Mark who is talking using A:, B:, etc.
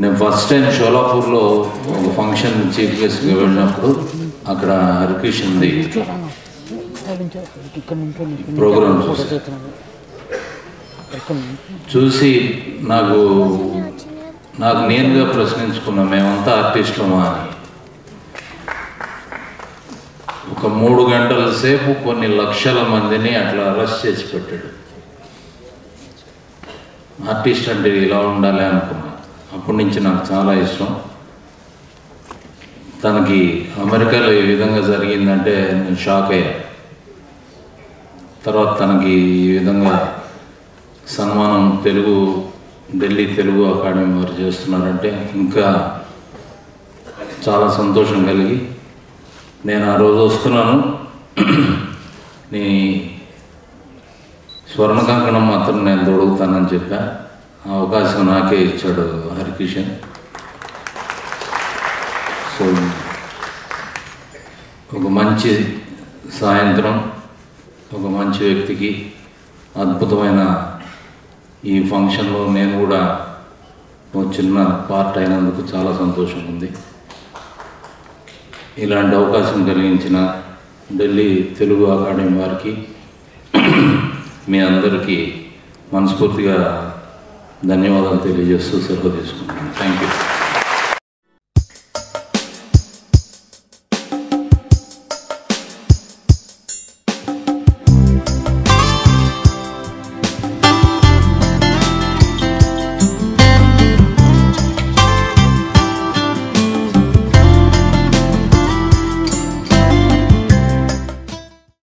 A: నేను first time షోలాపూర్లో ఒక function chief గెస్ట్గా వెళ్ళినప్పుడు అక్కడ హరికృష్ణది ప్రోగ్రామ్ చూసి నాకు నాకు నేనుగా ప్రశ్నించుకున్నా మేమంతా ఆర్టిస్టులమా అని. ఒక మూడు గంటల సేపు కొన్ని లక్షల మందిని అట్లా అరెస్ట్ చేసి పెట్టాడు. ఆర్టిస్ట్ అంటే ఇలా ఉండాలి అనుకున్నాను అప్పటి నుంచి నాకు చాలా ఇష్టం. తనకి అమెరికాలో ఈ విధంగా జరిగిందంటే నేను షాక్ అయ్యా. తర్వాత తనకి ఈ విధంగా సన్మానం తెలుగు ఢిల్లీ తెలుగు అకాడమీ వారు చేస్తున్నారంటే ఇంకా చాలా సంతోషం కలిగి నేను ఆ రోజు వస్తున్నాను. నీ స్వర్ణ కంకణం మాత్రం నేను దొడుగుతానని చెప్పా. ఆ అవకాశం నాకే ఇచ్చాడు హరికిషన్. సో ఒక మంచి సాయంత్రం ఒక మంచి వ్యక్తికి అద్భుతమైన ఈ ఫంక్షన్లో నేను కూడా ఒక చిన్న పార్ట్ అయినందుకు చాలా సంతోషం ఉంది. ఇలాంటి అవకాశం కలిగించిన ఢిల్లీ తెలుగు అకాడమీ వారికి మీ అందరికీ మనస్ఫూర్తిగా ధన్యవాదాలు తెలియజేస్తూ సెలవు తీసుకుంటున్నాను. Thank you